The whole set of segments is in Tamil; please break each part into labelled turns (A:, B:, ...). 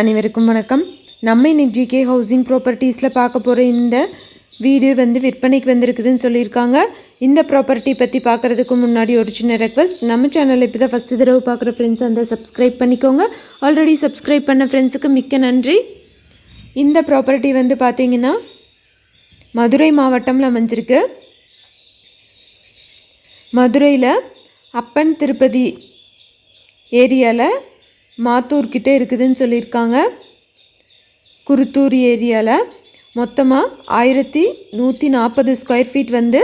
A: அனைவருக்கும் வணக்கம். நம்ம இன்னைக்கு ஜிகே ஹவுசிங் ப்ராப்பர்ட்டிஸில் பார்க்க போகிற இந்த வீடு வந்து விற்பனைக்கு வந்திருக்குதுன்னு சொல்லியிருக்காங்க. இந்த ப்ராப்பர்ட்டி பற்றி பார்க்குறதுக்கு முன்னாடி ஒரு சின்ன ரெக்வஸ்ட் நம்ம சேனலில் இப்போ தான் ஃபஸ்ட்டு தடவை பார்க்குற ஃப்ரெண்ட்ஸ் அந்த சப்ஸ்கிரைப் பண்ணிக்கோங்க. ஆல்ரெடி சப்ஸ்கிரைப் பண்ண ஃப்ரெண்ட்ஸுக்கு மிக்க நன்றி. இந்த ப்ராப்பர்ட்டி வந்து பார்த்திங்கன்னா மதுரை மாவட்டமில் அமைஞ்சிருக்கு. மதுரையில் அப்பன் திருப்பதி ஏரியாவில் மாத்தூர்கிட்ட இருக்குதுன்னு சொல்லியிருக்காங்க. குருத்தூர் ஏரியாவில் மொத்தமாக ஆயிரத்தி நூற்றி நாற்பது ஸ்கொயர் ஃபீட் வந்து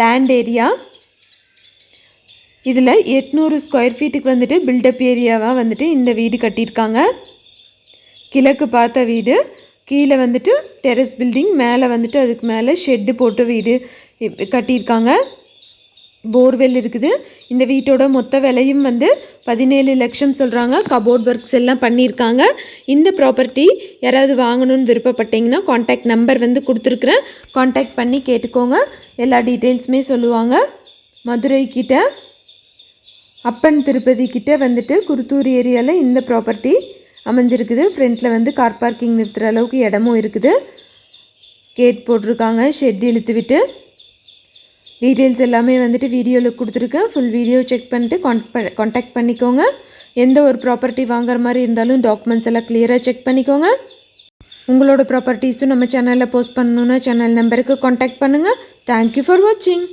A: லேண்ட் ஏரியா இதில் எட்நூறு ஸ்கொயர் ஃபீட்டுக்கு வந்துட்டு பில்டப் ஏரியாவாக வந்துட்டு இந்த வீடு கட்டியிருக்காங்க. கிழக்கு பார்த்த வீடு கீழே வந்துட்டு டெரஸ் பில்டிங் மேலே வந்துட்டு அதுக்கு மேலே ஷெட்டு போட்ட வீடு கட்டியிருக்காங்க. போர்வெல் இருக்குது. இந்த வீட்டோட மொத்த விலையும் வந்து பதினேழு லட்சம் சொல்கிறாங்க கபோர்ட் ஒர்க்ஸ் எல்லாம் பண்ணியிருக்காங்க. இந்த ப்ராப்பர்ட்டி யாராவது வாங்கணும்னு விருப்பப்பட்டீங்கன்னா காண்டாக்ட் நம்பர் வந்து கொடுத்துருக்குறேன். காண்டாக்ட் பண்ணி கேட்டுக்கோங்க. எல்லா டீட்டெயில்ஸுமே சொல்லுவாங்க. மதுரை கிட்ட அப்பன் திருப்பதி கிட்ட வந்துட்டு குருத்தூர் ஏரியாவில் இந்த ப்ராப்பர்ட்டி அமைஞ்சிருக்குது. ஃப்ரண்ட்டில் வந்து கார் பார்க்கிங் நிறுத்துகிற அளவுக்கு இடமும் இருக்குது. கேட் போட்டிருக்காங்க. ஷெட் இழுத்து விட்டு டீட்டெயில்ஸ் எல்லாமே வந்துட்டு வீடியோவில் கொடுத்துருக்கேன். ஃபுல் வீடியோ செக் பண்ணிட்டு கான்ட் காண்டாக்ட் பண்ணிக்கோங்க. எந்த ஒரு ப்ராப்பர்ட்டி வாங்குற மாதிரி இருந்தாலும் டாக்குமெண்ட்ஸ் எல்லாம் கிளியராக செக் பண்ணிக்கோங்க. உங்களோட ப்ராப்பர்ட்டிஸும் நம்ம சேனலில் போஸ்ட் பண்ணணுன்னா சேனல் நம்பருக்கு காண்டாக்ட் பண்ணுங்கள் தேங்க்யூ ஃபார் வாட்சிங்